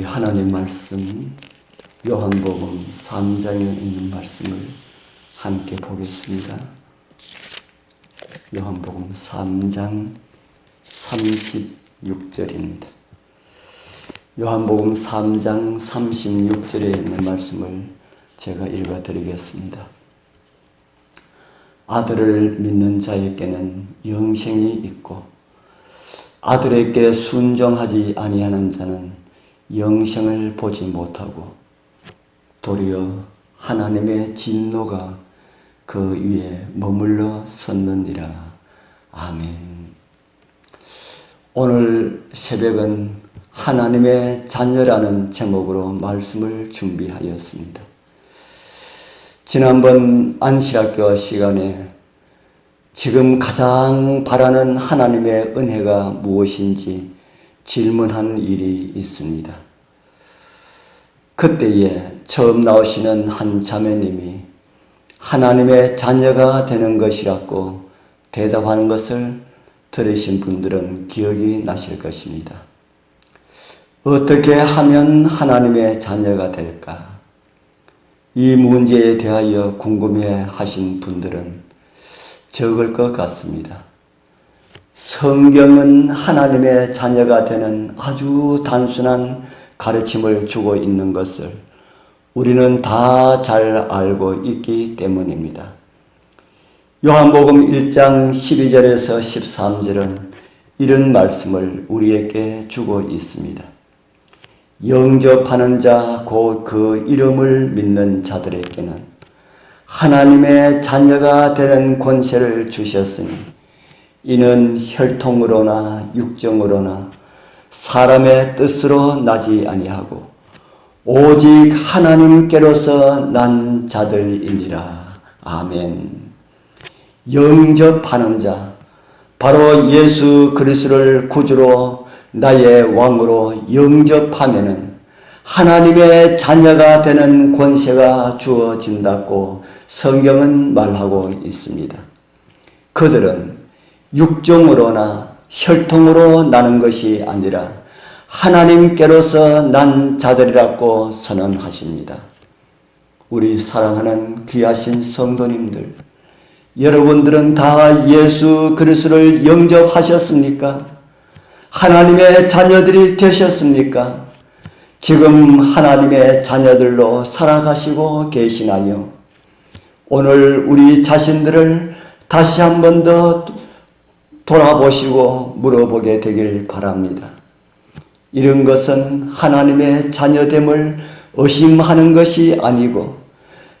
하나님 말씀 요한복음 3장에 있는 말씀을 함께 보겠습니다. 요한복음 3장 36절입니다. 요한복음 3장 36절에 있는 말씀을 제가 읽어 드리겠습니다. 아들을 믿는 자에게는 영생이 있고 아들에게 순종하지 아니하는 자는 영생을 보지 못하고 도리어 하나님의 진노가 그 위에 머물러 섰느니라. 아멘. 오늘 새벽은 하나님의 자녀라는 제목으로 말씀을 준비하였습니다. 지난번 안실학교 시간에 지금 가장 바라는 하나님의 은혜가 무엇인지 질문한 일이 있습니다. 그때에 처음 나오시는 한 자매님이 하나님의 자녀가 되는 것이라고 대답하는 것을 들으신 분들은 기억이 나실 것입니다. 어떻게 하면 하나님의 자녀가 될까? 이 문제에 대하여 궁금해 하신 분들은 적을 것 같습니다. 성경은 하나님의 자녀가 되는 아주 단순한 가르침을 주고 있는 것을 우리는 다 잘 알고 있기 때문입니다. 요한복음 1장 12절에서 13절은 이런 말씀을 우리에게 주고 있습니다. 영접하는 자, 곧 그 이름을 믿는 자들에게는 하나님의 자녀가 되는 권세를 주셨으니 이는 혈통으로나 육정으로나 사람의 뜻으로 나지 아니하고 오직 하나님께로서 난 자들이니라. 아멘. 영접하는 자, 바로 예수 그리스도를 구주로 나의 왕으로 영접하면은 하나님의 자녀가 되는 권세가 주어진다고 성경은 말하고 있습니다. 그들은 육정으로나 혈통으로 나는 것이 아니라 하나님께로서 난 자들이라고 선언하십니다. 우리 사랑하는 귀하신 성도님들, 여러분들은 다 예수 그리스도를 영접하셨습니까? 하나님의 자녀들이 되셨습니까? 지금 하나님의 자녀들로 살아가시고 계시나요? 오늘 우리 자신들을 다시 한 번 더 돌아보시고 물어보게 되길 바랍니다. 이런 것은 하나님의 자녀됨을 의심하는 것이 아니고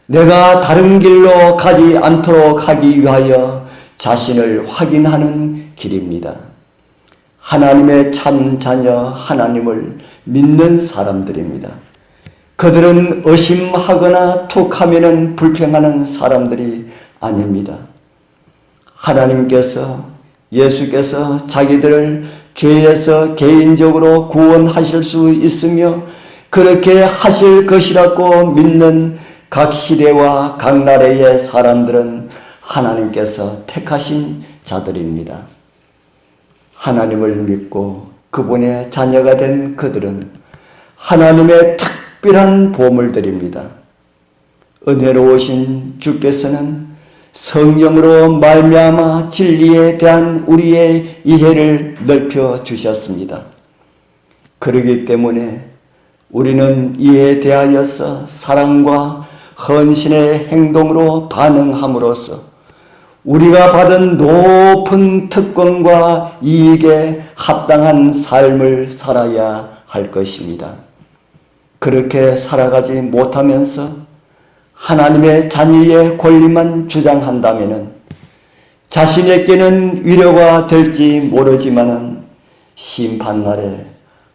내가 다른 길로 가지 않도록 하기 위하여 자신을 확인하는 길입니다. 하나님의 참 자녀 하나님을 믿는 사람들입니다. 그들은 의심하거나 툭하면 불평하는 사람들이 아닙니다. 하나님께서 예수께서 자기들을 죄에서 개인적으로 구원하실 수 있으며 그렇게 하실 것이라고 믿는 각 시대와 각 나라의 사람들은 하나님께서 택하신 자들입니다. 하나님을 믿고 그분의 자녀가 된 그들은 하나님의 특별한 보물들입니다. 은혜로우신 주께서는 성령으로 말미암아 진리에 대한 우리의 이해를 넓혀 주셨습니다. 그러기 때문에 우리는 이에 대하여서 사랑과 헌신의 행동으로 반응함으로써 우리가 받은 높은 특권과 이익에 합당한 삶을 살아야 할 것입니다. 그렇게 살아가지 못하면서 하나님의 자녀의 권리만 주장한다면 자신에게는 위로가 될지 모르지만은 심판날에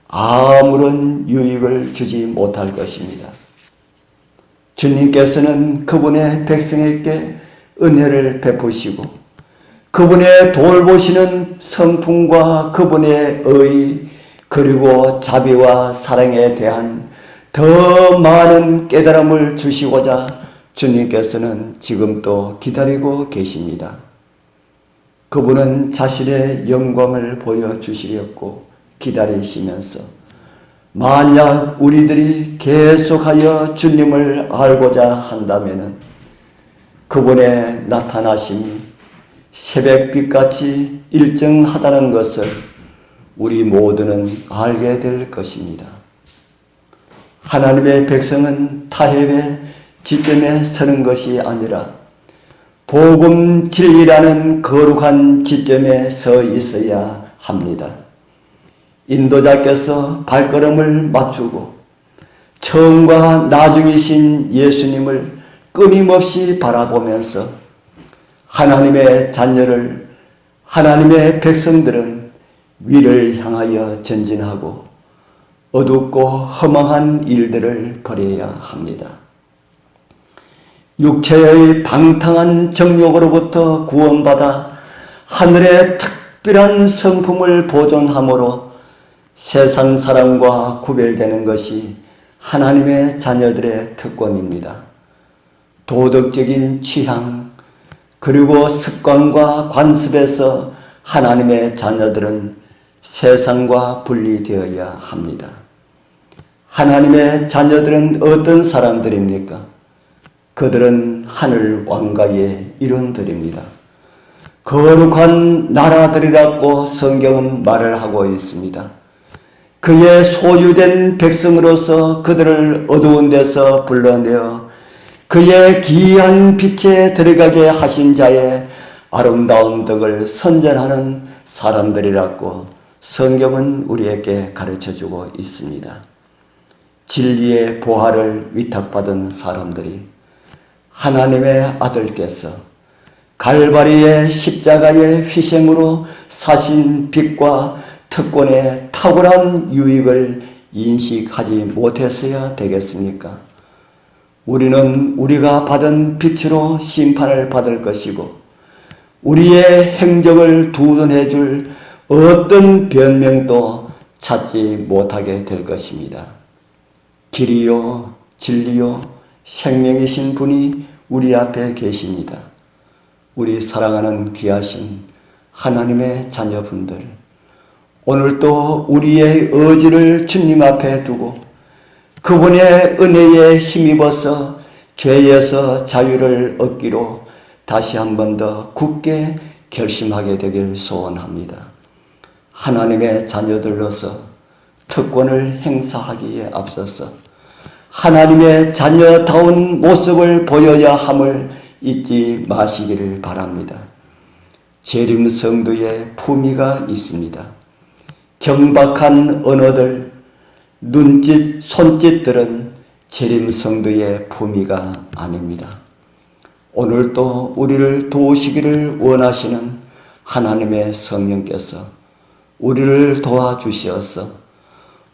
아무런 유익을 주지 못할 것입니다. 주님께서는 그분의 백성에게 은혜를 베푸시고 그분의 돌보시는 성품과 그분의 의 그리고 자비와 사랑에 대한 더 많은 깨달음을 주시고자 주님께서는 지금도 기다리고 계십니다. 그분은 자신의 영광을 보여주시려고 기다리시면서 만약 우리들이 계속하여 주님을 알고자 한다면은 그분의 나타나심이 새벽빛같이 일정하다는 것을 우리 모두는 알게 될 것입니다. 하나님의 백성은 타협의 지점에 서는 것이 아니라 복음 진리라는 거룩한 지점에 서 있어야 합니다. 인도자께서 발걸음을 맞추고 처음과 나중이신 예수님을 끊임없이 바라보면서 하나님의 자녀를 하나님의 백성들은 위를 향하여 전진하고 어둡고 허망한 일들을 버려야 합니다. 육체의 방탕한 정욕으로부터 구원받아 하늘의 특별한 성품을 보존함으로 세상 사람과 구별되는 것이 하나님의 자녀들의 특권입니다. 도덕적인 취향, 그리고 습관과 관습에서 하나님의 자녀들은 세상과 분리되어야 합니다. 하나님의 자녀들은 어떤 사람들입니까? 그들은 하늘 왕가의 일원들입니다. 거룩한 나라들이라고 성경은 말을 하고 있습니다. 그의 소유된 백성으로서 그들을 어두운 데서 불러내어 그의 기이한 빛에 들어가게 하신 자의 아름다운 덕을 선전하는 사람들이라고 성경은 우리에게 가르쳐 주고 있습니다. 진리의 보화를 위탁받은 사람들이 하나님의 아들께서 갈바리의 십자가의 희생으로 사신 빛과 특권의 탁월한 유익을 인식하지 못했어야 되겠습니까? 우리는 우리가 받은 빛으로 심판을 받을 것이고 우리의 행적을 두둔해 줄 어떤 변명도 찾지 못하게 될 것입니다. 길이요, 진리요, 생명이신 분이 우리 앞에 계십니다. 우리 사랑하는 귀하신 하나님의 자녀분들, 오늘도 우리의 의지를 주님 앞에 두고 그분의 은혜에 힘입어서 죄에서 자유를 얻기로 다시 한 번 더 굳게 결심하게 되길 소원합니다. 하나님의 자녀들로서 특권을 행사하기에 앞서서 하나님의 자녀다운 모습을 보여야 함을 잊지 마시기를 바랍니다. 재림 성도의 품위가 있습니다. 경박한 언어들, 눈짓, 손짓들은 재림 성도의 품위가 아닙니다. 오늘도 우리를 도우시기를 원하시는 하나님의 성령께서 우리를 도와주시어서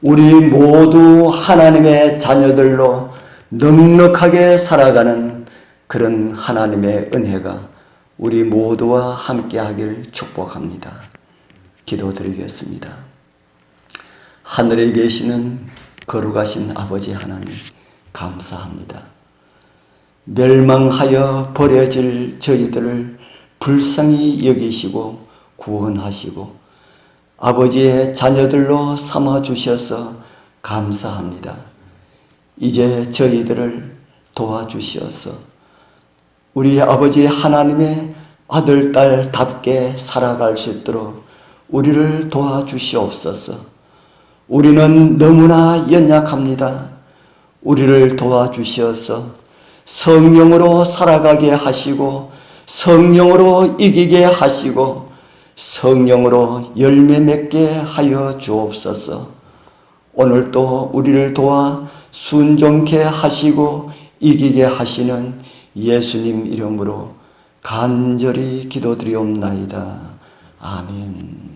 우리 모두 하나님의 자녀들로 넉넉하게 살아가는 그런 하나님의 은혜가 우리 모두와 함께 하길 축복합니다. 기도드리겠습니다. 하늘에 계시는 거룩하신 아버지 하나님, 감사합니다. 멸망하여 버려질 저희들을 불쌍히 여기시고 구원하시고 아버지의 자녀들로 삼아 주셔서 감사합니다. 이제 저희들을 도와주시어서 우리 아버지 하나님의 아들, 딸답게 살아갈 수 있도록 우리를 도와주시옵소서. 우리는 너무나 연약합니다. 우리를 도와주시어서 성령으로 살아가게 하시고 성령으로 이기게 하시고 성령으로 열매 맺게 하여 주옵소서. 오늘도 우리를 도와 순종케 하시고 이기게 하시는 예수님 이름으로 간절히 기도드리옵나이다. 아멘.